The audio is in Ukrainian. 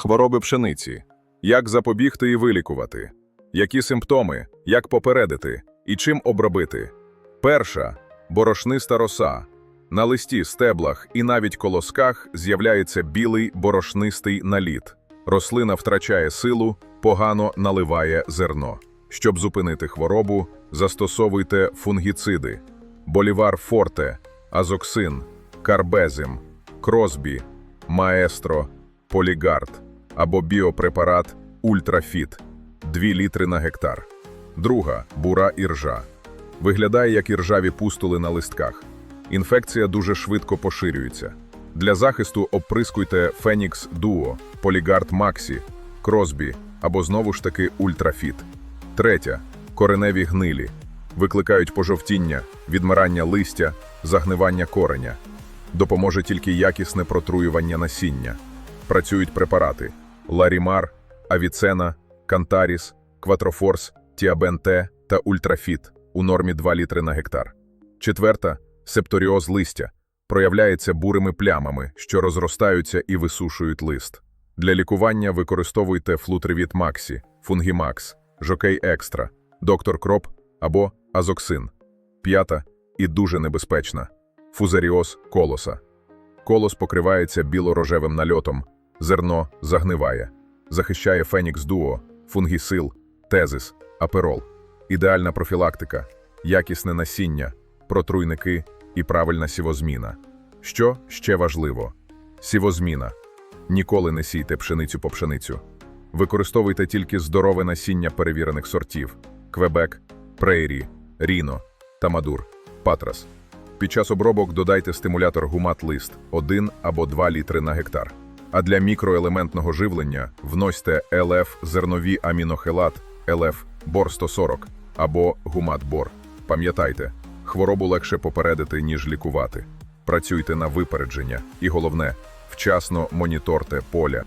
Хвороби пшениці. Як запобігти і вилікувати? Які симптоми, як попередити і чим обробити? Перша борошниста роса. На листі, стеблах і навіть колосках з'являється білий борошнистий наліт. Рослина втрачає силу, погано наливає зерно. Щоб зупинити хворобу, застосовуйте фунгіциди: болівар форте, азоксин, карбезим, кросбі, маестро, полігард або біопрепарат Ультрафіт 2 літри на гектар. Друга бура іржа. Виглядає як іржаві пустули на листках. Інфекція дуже швидко поширюється. Для захисту обприскуйте Фенікс Дуо, Полігард Максі, Кросбі або знову ж таки Ультрафіт. Третя кореневі гнилі. Викликають пожовтіння, відмирання листя, загнивання кореня. Допоможе тільки якісне протруювання насіння. Працюють препарати Ларімар, Авіцена, Кантаріс, Кватрофорс, Тіабен-Т та Ультрафіт у нормі 2 літри на гектар. Четверта септоріоз листя проявляється бурими плямами, що розростаються і висушують лист. Для лікування використовуйте флутривіт Максі, Фунгімакс, Жокей Екстра, Доктор Кроп або Азоксин. П'ята і дуже небезпечна фузаріоз колоса. Колос покривається біло-рожевим нальотом, зерно загниває, захищає Фенікс Дуо, фунгісил, тезис, аперол, ідеальна профілактика, якісне насіння, протруйники і правильна сівозміна. Що ще важливо? Сівозміна. Ніколи не сійте пшеницю по пшеницю. Використовуйте тільки здорове насіння перевірених сортів: Квебек, Прейрі, Ріно, Тамадур, Патрас. Під час обробок додайте стимулятор гумат-лист 1 або 2 літри на гектар. А для мікроелементного живлення вносьте ЛФ зернові амінохелат ЛФ Бор 140 або гумат-бор. Пам'ятайте, хворобу легше попередити, ніж лікувати. Працюйте на випередження і головне, вчасно моніторте поля.